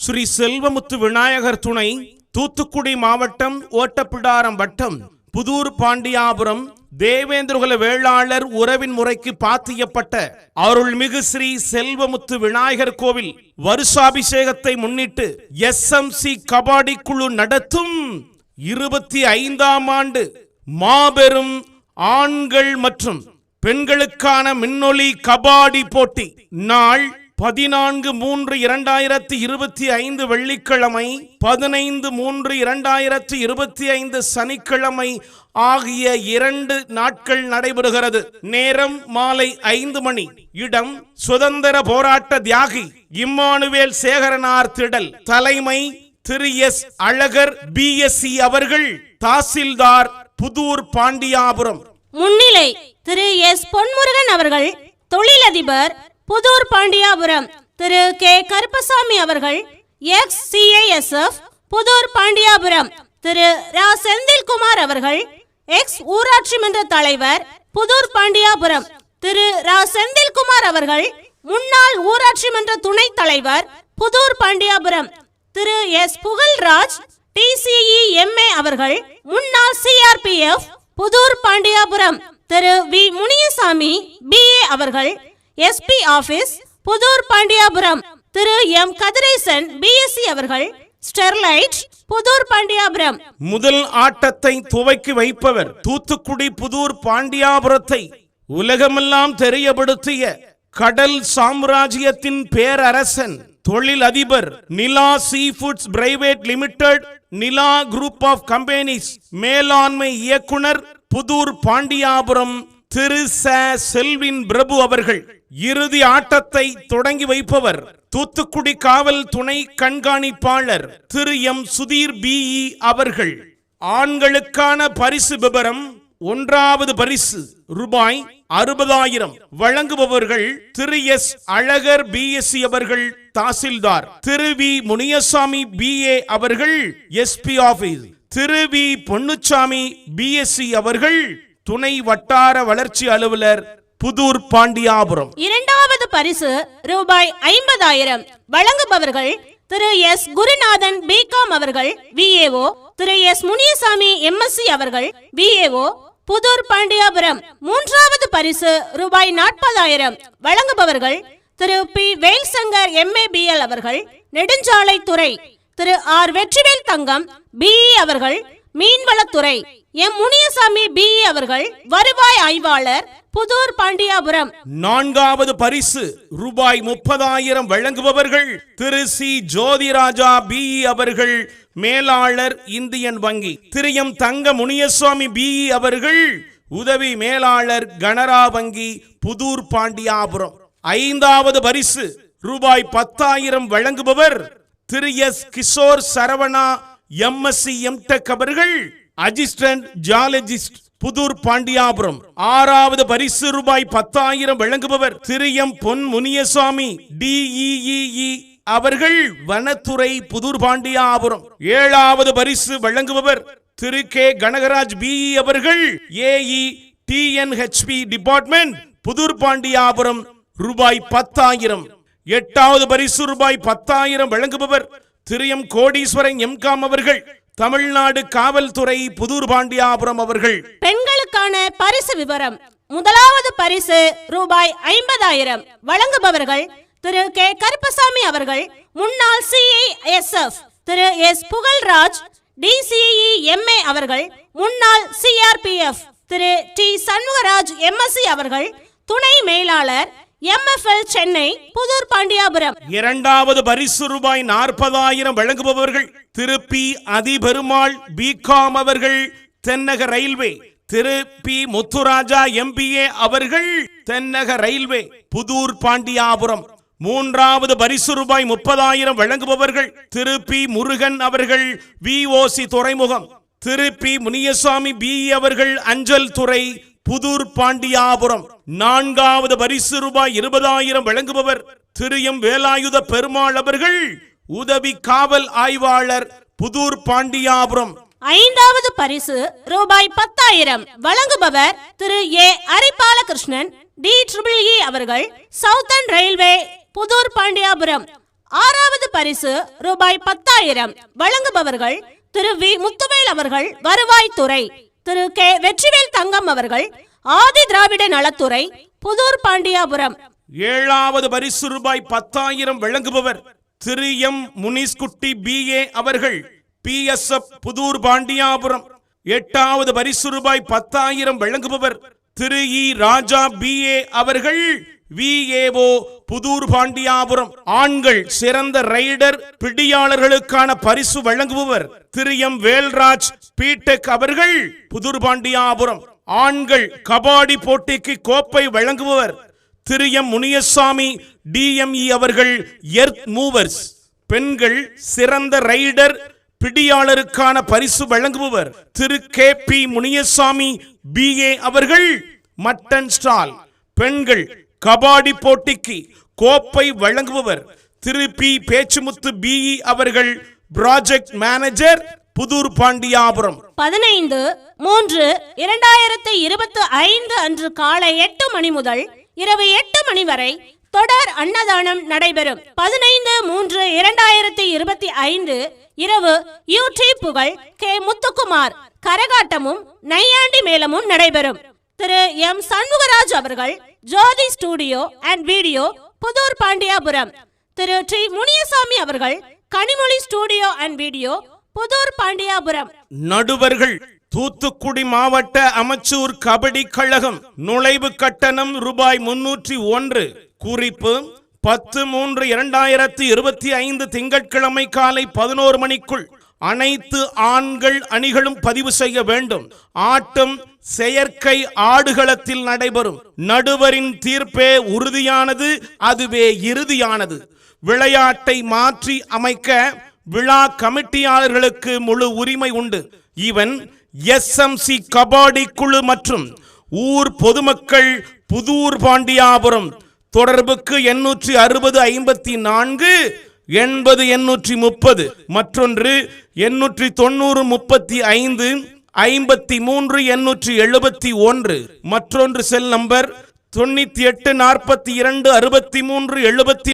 ஸ்ரீ செல்வமுத்து விநாயகர் துணை தூத்துக்குடி மாவட்டம் ஓட்டப்பிடாரம் வட்டம் புதூர் பாண்டியாபுரம் தேவேந்திரகுல வேளாளர் உறவின் முறைக்கு பாத்தியப்பட்ட அருள்மிகு ஸ்ரீ செல்வமுத்து விநாயகர் கோவில் வருஷாபிஷேகத்தை முன்னிட்டு எஸ் எம் சி கபாடி குழு நடத்தும் இருபத்தி ஐந்தாம் ஆண்டு மாபெரும் ஆண்கள் மற்றும் பெண்களுக்கான மின்னொலி கபாடி போட்டி. நாள் பதினான்கு மூன்று இரண்டாயிரத்தி இருபத்தி ஐந்து வெள்ளிக்கிழமை பதினைந்து மூன்று இரண்டாயிரத்தி இருபத்தி ஐந்து சனிக்கிழமை ஆகிய இரண்டு நாட்கள் நடைபெறுகிறது. நேரம் மாலை ஐந்து மணி. இடம் சுதந்திர போராட்ட தியாகி இம்மானுவேல் சேகரனார் திடல். தலைமை Thiru S. Alagar B. S. C. அவர்கள் தாசில்தார் புதூர் பாண்டியாபுரம். முன்னிலை திரு எஸ். பொன்முருகன் அவர்கள் தொழிலதிபர் புதூர் பாண்டியாபுரம். திரு கே. கருப்பசாமி அவர்கள் எக்ஸ் சிஐஎஸ்எஃப் புதூர் பாண்டியாபுரம். திரு ரா. செந்தில்குமார் அவர்கள் எக்ஸ் ஊராட்சி மன்ற தலைவர் புதூர் பாண்டியாபுரம். திரு ரா. செந்தில்குமார் அவர்கள் முன்னாள் ஊராட்சி மன்ற துணைத் தலைவர் Puthur Pandiyapuram. Thiru S. Pugazhraj DCE MA அவர்கள் முன்னாள் CRPF Puthur Pandiyapuram. Thiru V. Muniyasamy BA அவர்கள் SP office Puthur Pandiyapuram. Thiru. M. Kathiresan BSc அவர்கள் ஸ்டெர்லைட் புதூர் பாண்டியாபுரம். முதல் ஆட்டத்தை துவக்கி வைப்பவர் தூத்துக்குடி புதூர் பாண்டியாபுரத்தை. உலகமெல்லாம் தெரியப்படுத்திய கடல் சாம்ராஜ்யத்தின் பேரரசன் தொழில் அதிபர் Nila sea foods private limited Nila group of companies மேலாண்மை இயக்குனர் புதூர் பாண்டியாபுரம் திரு. ச. செல்வின் பிரபு அவர்கள். இறுதி ஆட்டத்தை தொடங்கி வைப்பவர் தூத்துக்குடி காவல் துணை கண்காணிப்பாளர் திரு எம் சுதீர் பிஇ அவர்கள். ஆண்களுக்கான பரிசு விபரம் ஒன்றாவது பரிசு ரூபாய் அறுபதாயிரம் வழங்குபவர்கள் திரு எஸ் அழகர் பிஎஸ்சி அவர்கள் தாசில்தார் திரு வி முனியசாமி பிஏ அவர்கள் SP office Thiru V Ponnuchamy BSc அவர்கள் துணை வட்டார வளர்ச்சி அலுவலர் புதூர் பாண்டியாபுரம். இரண்டாவது பரிசு ரூபாய் ஐம்பதாயிரம். வழங்குபவர்கள் திரு எஸ். குருநாதன் பிகாம் அவர்கள் VAO Thiru S. Muniyasamy MSc அவர்கள் விஏஓ புதூர் பாண்டியாபுரம். மூன்றாவது பரிசு ரூபாய் நாற்பதாயிரம். வழங்குபவர்கள் திரு பி. வேல்சங்கர் எம்ஏபிஎல் அவர்கள் நெடுஞ்சாலைத்துறை. திரு ஆர். வெற்றிவேல் தங்கம் பிஇ அவர்கள் மீன்வளத்துறை. எம். முனியசாமி பி. அவர்கள் வருவாய் ஆய்வாளர் புதூர் பாண்டியாபுரம். நான்காவது பரிசு ரூபாய் முப்பதாயிரம் வழங்குபவர்கள் திரு. சி. ஜோதிராஜா பி. அவர்கள் மேலாளர் இந்தியன் வங்கி. திரு எம் தங்க முனியசாமி பி. அவர்கள் உதவி மேலாளர் கனரா வங்கி புதூர் பாண்டியாபுரம். ஐந்தாவது பரிசு ரூபாய் பத்தாயிரம் வழங்குபவர் Thiru. S. Kishore Saravana MSc MTech அவர்கள் அசிஸ்டன்ட் ஜாலஜிஸ்ட் புதூர் பாண்டியாபுரம். ஆறாவது பரிசு ரூபாய் பத்தாயிரம் வழங்குபவர் திரு எம் பொன் முனியசாமி டிஇஇஇ அவர்கள் வனத்துறை புதூர் பாண்டியாபுரம். ஏழாவது பரிசு வழங்குபவர் திரு கே கனகராஜ் பிஇ அவர்கள் AE TNHB department Puthur Pandiyapuram. ரூபாய் பத்தாயிரம். எட்டாவது பரிசு ரூபாய் பத்தாயிரம் வழங்குபவர் திரு எம் கோடீஸ்வரன் எம்காம் அவர்கள் தமிழ்நாடு காவல்துறை புதூர் பாண்டியாபுரம் அவர்கள். பெண்களுக்கான பரிசு விவரம் முதலாவது பரிசு ரூபாய் ஐம்பதாயிரம். வழங்குபவர்கள் திரு கே. கருப்பசாமி அவர்கள் முன்னாள் CISF Thiru S. Pugazhraj DCE MA அவர்கள் முன்னாள் CRPF Thiru T. Shanmugaraj MSc அவர்கள் துணை மேலாளர் எம்எஃப்எல் சென்னை புதூர் பாண்டியாபுரம் இரண்டாவது பரிசு ரூபாய் நாற்பதாயிரம் வழங்குபவர்கள் திருப்பி அதிபெருமாள் பிகாம் அவர்கள் தென்னக railway. Thiru P Muthuraja MBA அவர்கள் தென்னக ரயில்வே புதூர் பாண்டியாபுரம். மூன்றாவது பரிசு ரூபாய் முப்பதாயிரம் வழங்குபவர்கள் திரு பி முருகன் அவர்கள் விஓசி துறைமுகம். திரு பி முனியசாமி பி அவர்கள் அஞ்சல் துறை புதூர் பாண்டியாபுரம். நான்காவது பரிசு ரூபாய் இருபதாயிரம் வழங்குபவர் திரு எம் வேலாயுத பெருமாள் அவர்கள் உதவி காவல் ஆய்வாளர் புதூர் பாண்டியாபுரம். ஐந்தாவது பரிசு ரூபாய் பத்தாயிரம் வழங்குபவர் Thiru A Aribalakrishnan D triple E e அவர்கள் சவுத்தன் ரயில்வே புதூர் பாண்டியாபுரம். ஆறாவது பரிசு ரூபாய் பத்தாயிரம் வழங்குபவர்கள் திரு வி முத்துவேல் அவர்கள் வருவாய்த்துறை. திரு கே வெற்றிவேல் தங்கம் அவர்கள் ஆதி திராவிட நலத்துறை புதூர் பாண்டியாபுரம். ஏழாவது பரிசு ரூபாய் பத்தாயிரம் வழங்குபவர் திரு எம் முனிஸ்குட்டி பி ஏ அவர்கள் B S F Puthur Pandiyapuram. எட்டாவது பரிசு ரூபாய் பத்தாயிரம் வழங்குபவர் திரு இ ராஜா பி ஏ அவர்கள் விஏஓ புதூர் பாண்டியாபுரம் ஆண்கள் சிறந்த ரைடர் பிடியாளர்களுக்கான பரிசு வழங்குபவர் திரு. எம். வேல்ராஜ் பீடெக் அவர்கள் புதூர் பாண்டியாபுரம் ஆண்கள் கபாடி போட்டிக்கு கோப்பை வழங்குபவர் திரு. எம். முனியசாமி டிஎம்இ அவர்கள் எர்த் மூவர்ஸ். பெண்கள் சிறந்த ரைடர் பிடியாளருக்கான பரிசு வழங்குபவர் Thiru K P Muniyasamy BA அவர்கள். Mutton stall. பெண்கள் கபாடி போட்டிக்கு கோப்பை வழங்குபவர் திரு பி பேச்சுமுத்து பிஇ அவர்கள். Project manager Puthur Pandiyapuram. பதினைந்து மூன்று இரண்டாயிரத்தி இருபத்தி ஐந்து அன்று காலை எட்டு மணி முதல் இரவு எட்டு மணி வரை தொடர் அன்னதானம் நடைபெறும். பதினைந்து மூன்று இரண்டாயிரத்தி இருபத்தி ஐந்து இரவு யூடியூப் புகழ் கே. முத்துக்குமார் கரகாட்டமும் நையாண்டி மேளமும் நடைபெறும். திரு. எம். சண்முகராஜ் அவர்கள் Jothi studio and video Puthur Pandiyapuram. Thiru. T. Muniyasamy அவர்கள் Kanimozhi studio and video Puthur Pandiyapuram. நடுவர்கள் தூத்துக்குடி மாவட்ட அமைச்சூர் கபடி கழகம் நுழைவு கட்டணம் ரூபாய் முன்னூற்றி ஒன்று. குறிப்பு பத்து மூன்று இரண்டாயிரத்தி இருபத்தி ஐந்து திங்கட்கிழமை காலை பதினோரு மணிக்குள் அனைத்து ஆண்கள் அணிகளும் பதிவு செய்ய வேண்டும். ஆட்டம் செயற்கை ஆடுகளத்தில் நடைபெறும். நடுவரின் தீர்ப்பே உறுதியானது அதுவே இறுதியானது. விளையாட்டை மாற்றி அமைக்க விழா கமிட்டியாளர்களுக்கு முழு உரிமை உண்டு. இவன் எஸ்எம்சி கபாடி குழு மற்றும் ஊர் பொதுமக்கள் புதூர் பாண்டியாபுரம் தொடர்புக்கு எண்ணூற்றி அறுபது ஐம்பத்தி நான்கு எண்பது எண்ணூற்றி முப்பது. மற்றொன்று எண்ணூற்றி தொண்ணூறு முப்பத்தி ஐந்து ஐம்பத்தி மூன்று எண்ணூற்றி எழுபத்தி ஒன்று. மற்றொன்று செல் நம்பர் தொண்ணூத்தி எட்டு நாற்பத்தி இரண்டு அறுபத்தி மூன்று எழுபத்தி